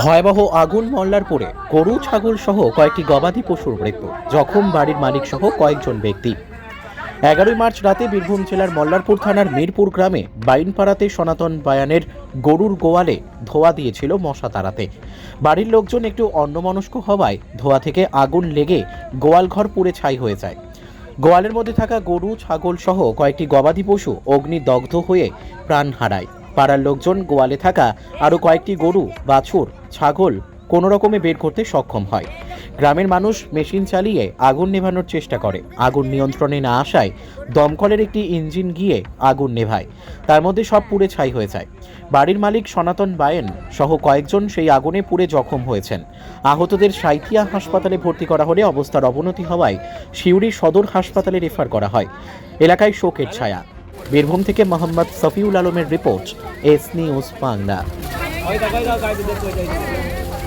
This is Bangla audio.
ভয়াবহ আগুন মল্লার পরে গরু, ছাগল সহ কয়েকটি গবাদি পশুর মৃত্যু, জখম বাড়ির মালিক সহ কয়েকজন ব্যক্তি। এগারোই মার্চ রাতে বীরভূম জেলার মল্লারপুর থানার মিরপুর গ্রামে বাইনপাড়াতে সনাতন বায়ানের গরুর গোয়ালে ধোয়া দিয়েছিল মশা তাড়াতে। বাড়ির লোকজন একটু অন্যমনস্ক হওয়ায় ধোয়া থেকে আগুন লেগে গোয়াল ঘর পুড়ে ছাই হয়ে যায়। গোয়ালের মধ্যে থাকা গরু, ছাগল সহ কয়েকটি গবাদি পশু অগ্নিদগ্ধ হয়ে প্রাণ হারায়। পাড়ার লোকজন গোয়ালে থাকা আরও কয়েকটি গরু, বাছুর ছাগল কোনো রকমে বের করতে সক্ষম হয়। গ্রামের মানুষ মেশিন চালিয়ে আগুন নেভানোর চেষ্টা করে। আগুন নিয়ন্ত্রণে না আসায় দমকলের একটি ইঞ্জিন গিয়ে আগুন নেভায়। তার মধ্যে সব পুড়ে ছাই হয়ে যায়। বাড়ির মালিক সনাতন বায়েন সহ কয়েকজন সেই আগুনে পুড়ে জখম হয়েছেন। আহতদের সাইথিয়া হাসপাতালে ভর্তি করা হলে অবস্থার অবনতি হওয়ায় সিউড়ি সদর হাসপাতালে রেফার করা হয়। এলাকায় শোকের ছায়া। বীরভূম থেকে মোহাম্মদ সফিউল আলমের রিপোর্ট, এস নিউজ বাংলা। মরে গেল বলে ধুমা দিয়েছো কিন্তু ধুমুয়াতে